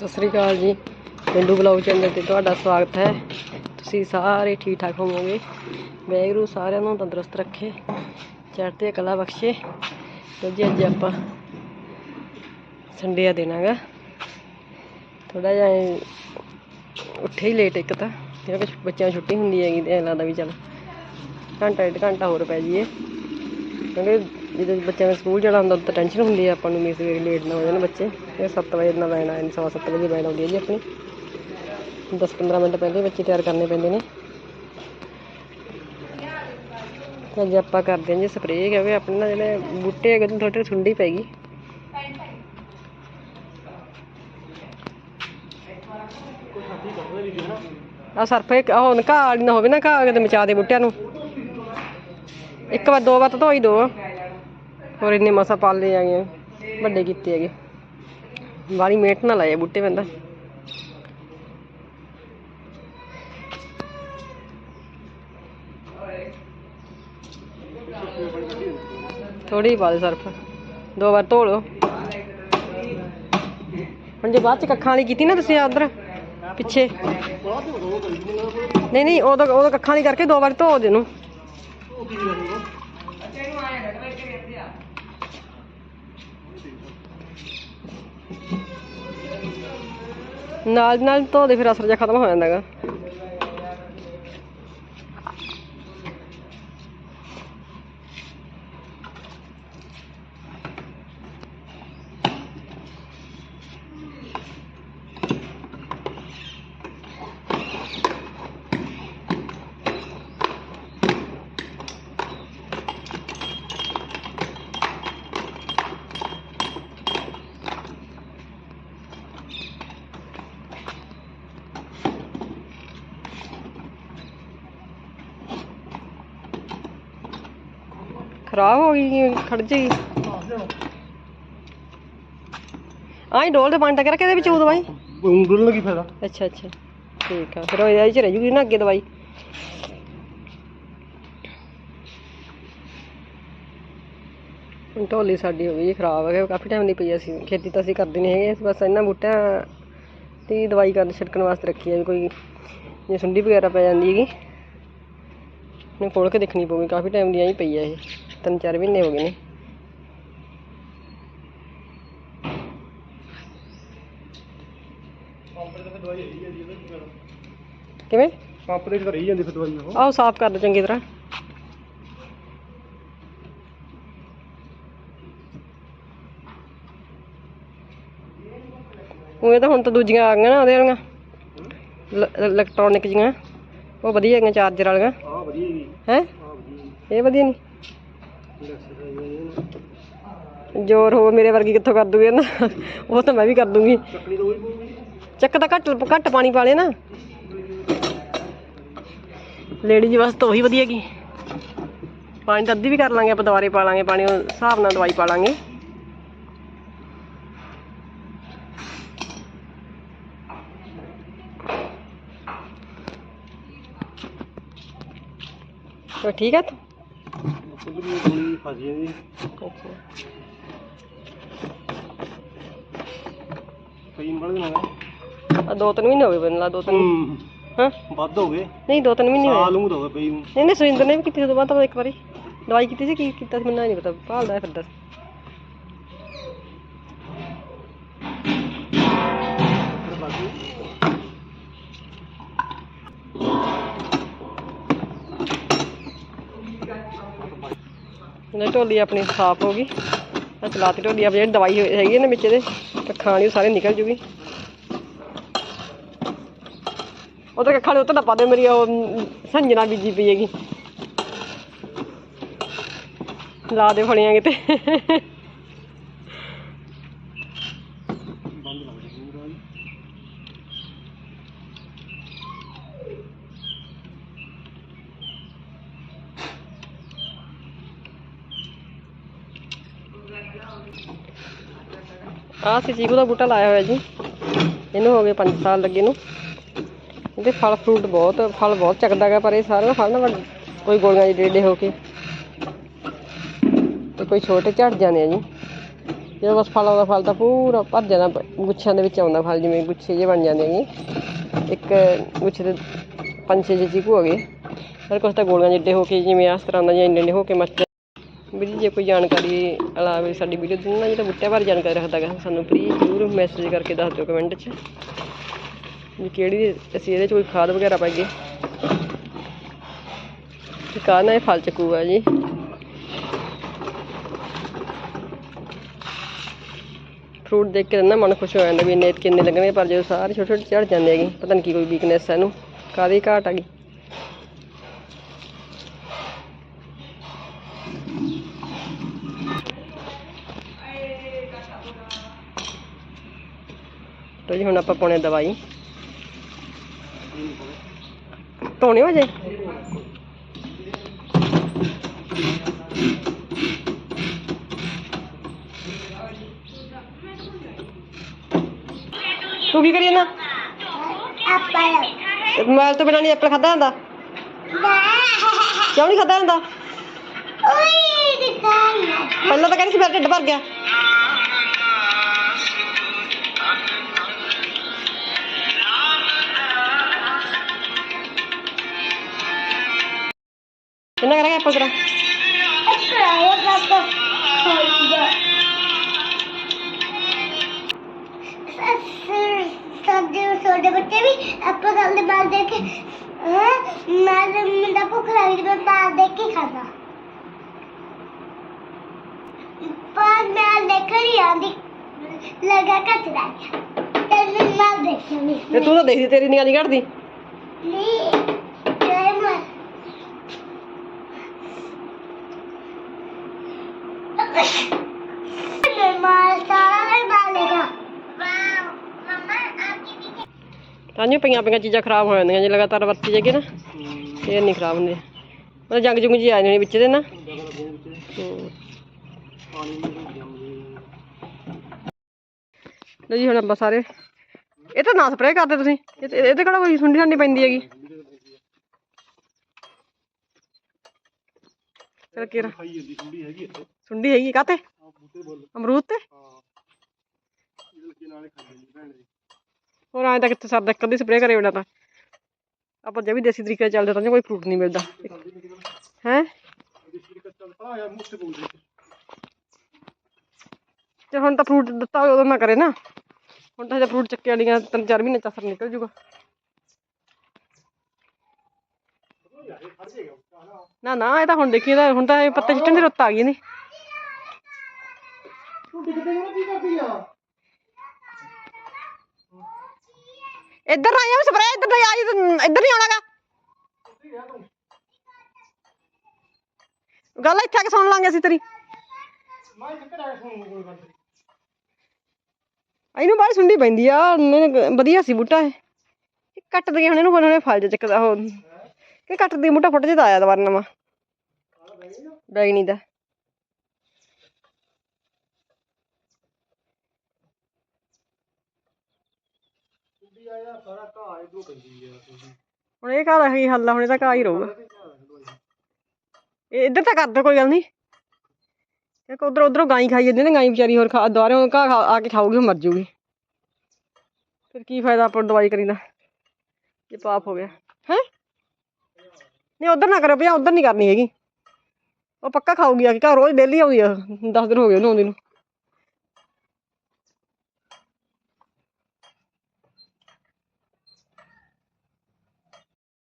ਸਤਿ ਸ੍ਰੀ ਅਕਾਲ ਜੀ। ਪਿੰਡੂ blog channel ਤੇ ਤੁਹਾਡਾ ਸਵਾਗਤ ਹੈ। ਤੁਸੀਂ ਸਾਰੇ ਠੀਕ ਠਾਕ ਹੋਵੋਗੇ? ਵਾਹਿਗੁਰੂ ਸਾਰਿਆਂ ਨੂੰ ਤੰਦਰੁਸਤ ਰੱਖੇ, ਚੜ੍ਹਦੇ ਕਲਾ ਬਖਸ਼ੇ। ਤੇ ਜੀ, ਅੱਜ ਆਪਾਂ ਸੰਡੇ ਆ ਦੇਣਾਗਾ ਥੋੜਾ ਜਿਹਾ ਉੱਠੇ ਹੀ ਲੇਟ ਇੱਕ ਤਾਂ। ਕਿਉਂਕਿ ਬੱਚਿਆਂ ਨੂੰ ਛੁੱਟੀ ਹੁੰਦੀ ਹੈਗੀ ਤੇ ਐਂ ਲੱਗਦਾ ਵੀ ਚੱਲ ਘੰਟਾ ਡੇਢ ਘੰਟਾ ਹੋਰ ਪੈ ਜਾਈਏ। ਕਿਉਂਕਿ ਜਦੋਂ ਬੱਚਿਆਂ ਨੇ ਸਕੂਲ ਜਾਣਾ ਹੁੰਦਾ, ਉਦੋਂ ਤਾਂ ਟੈਨਸ਼ਨ ਹੁੰਦੀ ਆ, ਆਪਾਂ ਨੂੰ ਵੀ ਸਵੇਰੇ ਲੇਟ ਨਾ ਹੋ ਜਾਣ ਬੱਚੇ। ਇਹ 7 ਵਜੇ ਨਾਲ ਵੈਨ ਆਏ ਸਵਾ ਸੱਤ ਵਜੇ ਵੈਨ ਆਉਂਦੀ ਹੈ ਜੀ ਆਪਣੀ। 10-15 ਮਿੰਟ ਪਹਿਲੇ ਬੱਚੇ ਤਿਆਰ ਕਰਨੇ ਪੈਂਦੇ ਨੇ। ਅੱਜ ਆਪਾਂ ਕਰਦੇ ਹਾਂ ਜੀ ਸਪਰੇਅ ਕਿਉਂਕਿ ਆਪਣੇ ਨਾਲ ਜਿਹੜੇ ਬੂਟੇ ਹੈਗੇ ਤੇ ਥੋੜੇ ਸੁੰਡੀ ਪੈ ਗਈ। ਆ ਸਰਫ ਉਹ ਘਾਹ ਵਾਲੀ ਨਾ ਹੋਵੇ ਨਾ ਘਾਹ, ਕਿਤੇ ਮਚਾ ਦੇ ਬੂਟਿਆਂ ਨੂੰ। ਇੱਕ ਵਾਰ ਦੋ ਵਾਰ ਤਾਂ ਧੋਈ ਦੋ। ਹੋਰ ਇੰਨੇ ਮਸਾ ਪਾਲੇ ਆਗੇ ਵੱਡੇ ਕੀਤੇ ਹੈਗੇ। ਵਾਲੀ ਮੇਟ ਨਾ ਲਾਏ ਬੂਟੇ ਬੰਦਾ ਥੋੜੀ ਪਾ ਦੇ ਸਰਫ। ਦੋ ਵਾਰ ਧੋ ਲਓ। ਹੁਣ ਜੇ ਬਾਅਦ ਚ ਕੱਖਾਂ ਵਾਲੀ ਕੀਤੀ ਨਾ ਤੁਸੀਂ ਉਧਰ ਪਿੱਛੇ। ਨਹੀਂ ਨਹੀਂ ਉਦੋਂ ਉਦੋਂ ਕੱਖਾਂ ਵਾਲੀ ਕਰਕੇ ਦੋ ਵਾਰ ਧੋ ਦੇ ਨੂੰ ਨਾਲ ਦੀ ਨਾਲ ਧੋ ਦੇ ਫਿਰ ਅਸਰ ਜਿਹਾ ਖਤਮ ਹੋ ਜਾਂਦਾ ਹੈਗਾ ਖਰਾਬ ਹੋ ਗਈ ਖੜ ਜੇਗੀ ਆਈ ਡੋਲ ਦੇ ਪਾਣੀ ਰੱਖ ਇਹਦੇ ਵਿੱਚ ਉਹ ਦਵਾਈ। ਉਂਗਲ ਲੱਗੀ ਫਾਇਦਾ ਅੱਛਾ ਅੱਛਾ। ਠੀਕ ਆ ਫਿਰ ਉਹ ਇਹਦੇ ਚ ਰਹਿ ਜੂਗੀ ਨਾ ਅੱਗੇ ਦਵਾਈ। ਹੁਣ ਢੋਲੀ ਸਾਡੀ ਹੋ ਗਈ ਜੀ ਖਰਾਬ ਹੈ ਕਾਫੀ ਟਾਈਮ ਦੀ ਪਈ ਅਸੀਂ ਖੇਤੀ ਤਾਂ ਅਸੀਂ ਕਰਦੇ ਨਹੀਂ ਹੈਗੇ। ਬਸ ਇਹਨਾਂ ਬੂਟਿਆਂ ਦੀ ਦਵਾਈ ਕਰਨ ਛਿੜਕਣ ਵਾਸਤੇ ਰੱਖੀ ਹੈ ਕੋਈ ਜੇ ਸੁੰਡੀ ਵਗੈਰਾ ਪੈ ਜਾਂਦੀ ਹੈਗੀ। ਨੇ ਖੋਲ ਕੇ ਦੇਖਣੀ ਪਊਗੀ ਕਾਫੀ ਟਾਈਮ ਦੀ ਹੀ ਪਈ ਹੈ ਇਹ। ਤਿੰਨ ਚਾਰ ਮਹੀਨੇ ਹੋ ਗਏ ਨੇ। ਕਿਵੇਂ? ਪੰਪ ਦੇ ਵਿੱਚ ਰਹੀ ਜਾਂਦੀ ਫਿਰ ਦਵਾਈ ਉਹ। ਆਓ ਸਾਫ਼ ਕਰ ਦੋ ਚੰਗੀ ਤਰ੍ਹਾਂ। ਉਹ ਤਾਂ ਹੁਣ ਤਾਂ ਦੂਜੀਆਂ ਆ ਗਈਆਂ ਨਾ ਉਹਦੇ ਵਾਲੀਆਂ। ਇਲੈਕਟ੍ਰੋਨਿਕ ਜੀਆਂ ਉਹ ਵਧੀਆ ਹੈਗੀਆਂ ਚਾਰਜਰ ਵਾਲੀਆਂ। ਆ ਵਧੀਆ ਜੀ। ਹੈ? ਇਹ ਵਧੀਆ ਨਹੀਂ ਜ਼ੋਰ ਹੋ ਮੇਰੇ ਵਰਗੀ ਕਿੱਥੋਂ ਕਰ ਦੂਗੀ ਨਾ ਉਹ ਤਾਂ ਮੈਂ ਵੀ ਕਰ ਦੂੰਗੀ। ਚੱਕ ਤਾਂ ਘੱਟ ਘੱਟ ਪਾਣੀ ਪਾ ਲੈ ਨਾ। ਲੇਡੀਜ਼ ਵਾਸਤੇ ਉਹੀ ਵਧੀਆ ਗੀ ਪਾਣੀ ਤਾਂ ਅੱਧੀ ਵੀ ਕਰ ਲਾਂਗੇ, ਆਪਾਂ ਦੁਬਾਰੇ ਪਾ ਲਾਂਗੇ, ਪਾਣੀ ਉਹ ਹਿਸਾਬ ਨਾਲ ਦਵਾਈ ਪਾ ਲਾਂਗੇ। ਠੀਕ ਹੈ ਤੂੰ? ਗੋਲੀ ਫਸ ਜਾਂਦੀ ਕਈ ਬੜੇ ਦਿਨ ਹੋ ਆ ਦੋ ਤਿੰਨ ਮਹੀਨੇ ਹੋ ਗਏ ਬੰਦਾ ਦੋ ਤਿੰਨ ਹੂੰ। ਹਾਂ? ਵੱਧ ਹੋ ਗਏ? ਨਹੀਂ ਦੋ ਤਿੰਨ ਮਹੀਨੇ ਹੋਏ ਸਾਲ ਨੂੰ ਤਾਂ ਹੋ ਗਏ ਪਈ ਨੂੰ ਨਹੀਂ ਨਹੀਂ ਸੁਰਿੰਦਰ ਨੇ ਵੀ ਕੀਤੀ ਉਦੋਂ ਬਾਅਦ ਤਾਂ ਇੱਕ ਵਾਰੀ ਦਵਾਈ ਕੀਤੀ ਸੀ ਕੀ ਕੀਤਾ ਸੀ ਮੈਨੂੰ ਨਹੀਂ ਪਤਾ ਭਾਲਦਾ ਫਿਰਦਾ ਸੀ ਉਹਨੇ ਢੋਲੀ ਆਪਣੀ ਸਾਫ਼ ਹੋ ਗਈ। ਆ ਚਲਾਤੀ ਢੋਲੀ ਆਪਣੀ ਜਿਹੜੀ ਦਵਾਈ ਹੈਗੀ ਹੈ ਨਾ ਵਿੱਚ ਇਹਦੇ ਕੱਖਾਂ ਵਾਲੀ ਉਹ ਸਾਰੇ ਨਿਕਲ ਜੂਗੀ। ਉਹ ਤਾਂ ਕੱਖਾਂ ਦੇ ਉੱਤੇ ਨਾ ਪਾ ਦੇ ਮੇਰੀ ਉਹ ਅਮ, ਸੰਜਣਾ ਬੀਜੀ ਪਈ ਹੈਗੀ। ਲਾ ਦੇ ਫੜੀਆਂ ਕਿਤੇ। ਆਹ ਸੀ ਚੀਕੂ ਦਾ ਬੂਟਾ ਲਾਇਆ ਹੋਇਆ ਜੀ। ਇਹਨੂੰ ਹੋ ਗਏ 5 ਸਾਲ ਲੱਗੇ ਨੂੰ। ਇਹਦੇ ਫਲ ਫਰੂਟ ਬਹੁਤ, ਫਲ ਬਹੁਤ ਚੱਕਦਾ ਗਾ, ਪਰ ਇਹ ਸਾਰਿਆਂ ਫਲ ਨਾ ਵੱਡ- ਕੋਈ ਗੋਲੀਆਂ ਜਿਹੇ ਡੇਡੇ ਹੋ ਕੇ। ਤੇ ਕੋਈ ਛੋਟੇ ਝੜ ਜਾਂਦੇ ਆ ਜੀ। ਜਦੋਂ ਬਸ ਫਲ ਆਉਂਦਾ, ਫਲ ਤਾਂ ਪੂਰਾ ਭਰ ਜਾਂਦਾ ਗੁੱਛਿਆਂ ਦੇ ਵਿੱਚ ਆਉਂਦਾ ਫਲ, ਜਿਵੇਂ ਗੁੱਛੇ ਜਿਹੇ ਬਣ ਜਾਂਦੇ ਆ ਜੀ। ਇੱਕ ਗੁੱਛੇ ਦੇ ਪੰਜ ਛੇ ਜੇ ਚੀਕੂ ਹੋ ਗਏ। ਪਰ ਕੁਛ ਤਾਂ ਗੋਲੀਆਂ ਜਿੱਡੇ ਹੋ ਕੇ, ਜਿਵੇਂ ਇਸ ਤਰ੍ਹਾਂ ਦਾ ਜਾਂ ਇੰਨੇ ਇੰਨੇ ਹੋ ਕੇ ਮੱਚ ਵੀਰ ਜੇ ਕੋਈ ਜਾਣਕਾਰੀ ਅਲਾਵੇ ਸਾਡੀ ਵੀਡੀਓ ਦੀ ਨਾ ਜਿਹੜਾ ਬੁੱਟਿਆਂ ਬਾਰੇ ਜਾਣਕਾਰੀ ਰੱਖਦਾ ਗਾ। ਸਾਨੂੰ ਪਲੀਜ਼ ਜ਼ਰੂਰ ਮੈਸੇਜ ਕਰਕੇ ਦੱਸ ਦਿਓ ਕਮੈਂਟ 'ਚ ਵੀ ਕਿਹੜੀ ਅਸੀਂ ਇਹਦੇ 'ਚ ਕੋਈ ਖਾਦ ਵਗੈਰਾ ਪਾਈਏ ਤੇ ਕਾਹਨਾ ਇਹ ਫਲ ਚੱਕੂਗਾ ਜੀ? ਫਰੂਟ ਦੇਖ ਕੇ ਨਾ ਮਨ ਖੁਸ਼ ਹੋ ਜਾਂਦਾ ਵੀ ਇੰਨੇ ਕਿੰਨੇ ਲੱਗਣਗੇ ਪਰ ਜਦੋਂ ਸਾਰੇ ਛੋਟੇ ਛੋਟੇ ਝੜ ਜਾਂਦੇ ਹੈਗੇ, ਪਤਾ ਨਹੀਂ ਕੀ ਕੋਈ ਵੀਕਨੈਸ ਹੈ ਇਹਨੂੰ। ਕਾਹਦੀ ਘਾਟ ਆ ਗਈ? ਤੋ ਜੀ ਹੁਣ ਆਪਾਂ ਪਾਉਣੇ ਦਵਾਈ। ਧੋਣੇ ਹੋ ਜੇ? ਤੂੰ ਕੀ ਕਰੀ ਨਾ ਐਪਲ ਮੋਬਾਈਲ ਤੋਂ ਬਿਨਾਂ ਨਹੀਂ ਐਪਲ ਖਾਦਾ ਜਾਂਦਾ? ਕਿਉਂ ਨਹੀਂ ਖਾਦਾ ਦਿਖਾਈ ਪਹਿਲਾਂ ਤਾਂ ਕਹਿੰਦੀ ਸੀ ਮੇਰਾ ਢਿੱਡ ਭਰ ਗਿਆ। ਸਾਡੇ ਬੱਚੇ ਵੀ ਦੇਖ ਕੇ ਹਾਂ ਮੈਂ ਮੈਨੂੰ ਭੁੱਖ ਲੱਗੀ ਤੇ ਮੈਂ ਬਾਲ ਦੇਖ ਕੇ ਖਾਦਾ ਪਰ ਮੈਂ ਦੇਖਣ ਨਹੀਂ ਆਂਦੀ ਲਗਾ ਕਚਰਾ ਤੇ ਮੈਂ ਤੇ ਤੂੰ ਤਾਂ ਦੇਖਦੀ ਤੇਰੀ ਨਿਗਾਹ ਨਹੀਂ ਘਟਦੀ। ਨਹੀਂ ਜੈ ਮੈਂ ਮਾਲ ਸਾਰਾ ਪਈਆਂ ਪਈਆਂ ਚੀਜ਼ਾਂ ਖਰਾਬ ਹੋ ਜਾਂਦੀਆਂ ਜੇ ਲਗਾਤਾਰ ਵਰਤੀ ਜਾਈਏ ਨਾ ਇਹ ਨਹੀਂ ਖਰਾਬ ਹੁੰਦੇ ਮਤਲਬ ਜੰਗ ਜੁੰਗ ਜੀ ਆ ਜਾਣੀ ਵਿੱਚ ਦੇ ਨਾ। ਹੂੰ। ਜੀ ਹੁਣ ਆਪਾਂ ਸਾਰੇ। ਇਹ ਤਾਂ ਨਾ ਸਪਰੇਅ ਕਰਦੇ ਤੁਸੀਂ। ਇਹ ਤੇ ਇਹ ਤੇ ਕਿਹੜਾ ਕੋਈ ਸੁੰਡੀ ਸਾਂਡੀ ਪੈਂਦੀ ਹੈਗੀ? ਚਲ ਕੇ ਖਾਈ ਜਾਂਦੀ ਸੁੰਡੀ ਹੈਗੀ ਇੱਥੇ। ਸੁੰਡੀ ਹੈਗੀ ਕਾਤੇ ਆ ਬੂਟੇ ਬੋਲ। ਅਮਰੂਦ ਤੇ? ਹਾਂ। ਇਹਦੇ ਲੱਗੇ ਨਾਲੇ ਖਾਈ ਜਾਂਦੀ ਭੈਣ ਦੀ ਹੋਰ ਐਂ ਤਾਂ ਕਿੱਥੇ ਸਰਦਾ ਕਦੀ ਸਪਰੇਅ ਕਰੇ ਬਿਨਾਂ ਤਾਂ। ਆਪਾਂ ਜੇ ਵੀ ਦੇਸੀ ਤਰੀਕੇ ਨਾਲ ਚੱਲਦੇ ਤਾਂ ਕੋਈ ਫਰੂਟ ਨਹੀਂ ਮਿਲਦਾ। ਹੈ? ਤੇ ਹੁਣ ਤਾਂ ਫਰੂਟ ਦਿੱਤਾ ਹੋਇਆ ਉਦੋਂ ਨਾ ਕਰੇ ਨਾ। ਹੁਣ ਤਾਂ ਜੇ ਫਰੂਟ ਚੱਕੇ ਵਾਲੀਆਂ ਤਿੰਨ ਚਾਰ ਮਹੀਨੇ ਚ ਅਸਰ ਨਿਕਲ ਜੂਗਾ। ਨਾ ਨਾ ਇਹ ਤਾਂ ਹੁਣ ਦੇਖੀ ਤਾਂ ਹੁਣ ਤਾਂ ਇਹ ਪੱਤੇ ਚਿੱਟਣ ਦੀ ਰੁੱਤ ਆ ਗਈ ਨੇ। ਤੂੰ ਡਿੱਗਦੇ ਨੂੰ ਕੀ ਕਰਦੀ ਆ? ਇੱਧਰ ਨਾ ਆਇਆ ਸਪਰੇਅ ਇੱਧਰ ਨਹੀਂ ਆਈ ਇੱਧਰ ਨਹੀਂ ਆਉਣਾਗਾ। ਗੱਲ ਇੱਥੇ ਆ ਕੇ ਸੁਣ ਲਾਂਗੇ ਅਸੀਂ ਤੇਰੀ। ਮੈਂ ਕਿੱਥੇ ਕੇ ਸੁਣੂ ਕੋਈ ਗੱਲ ਇਹਨੂੰ ਬਾਹਰ ਸੁੰਡੀ ਪੈਂਦੀ ਆ ਵਧੀਆ ਸੀ ਬੂਟਾ ਇਹ। ਕੱਟ ਦਈਏ ਹੁਣ ਇਹਨੂੰ ਹੁਣੇ ਫਲ ਜਿਹਾ ਚੱਕਦਾ ਉਹ। ਕਿ ਕੱਟ ਦੀ ਮੋਟਾ ਫੁੱਟ ਜਿਹਾ ਆਇਆ ਦੁਬਾਰਾ ਨਵਾਂ। ਬੈਗਨੀ ਦਾ। ਹੁਣ ਇਹ ਘਾਹ ਦਾ ਕੀ ਹੱਲ ਆ, ਹੁਣ ਇਹ ਤਾਂ ਘਾਹ ਹੀ ਰਹੂਗਾ। ਇਹ ਇੱਧਰ ਤਾਂ ਕਰ ਦੋ, ਕੋਈ ਗੱਲ ਨਹੀਂ। ਇੱਕ ਉਧਰ ਉਧਰੋਂ ਗਾਈ ਖਾਈ ਜਾਂਦੀ ਨਾ, ਗਾਈ ਵਿਚਾਰੀ ਹੋਰ ਖਾ ਦੁਬਾਰੇ ਘਾਹ ਆ ਕੇ ਖਾਊਗੀ ਉਹ ਮਰ ਜੂਗੀ। ਫਿਰ ਕੀ ਫਾਇਦਾ ਆਪਾਂ ਦਵਾਈ ਕਰੀ ਦਾ ਇਹ ਪਾਪ ਹੋ ਗਿਆ। ਨਹੀਂ ਉਧਰ ਨਾ ਕਰਿਓ ਭਈਆ, ਉਧਰ ਨਹੀਂ ਕਰਨੀ ਹੈਗੀ। ਉਹ ਪੱਕਾ ਖਾਊਗੀ ਆ ਕੇ, ਘਰ ਰੋਜ਼ ਡੇਲੀ ਆਉਂਦੀ ਆ 10 ਦਿਨ ਹੋ ਗਏ ਉਹਨੂੰ ਆਉਂਦੀ ਨੂੰ।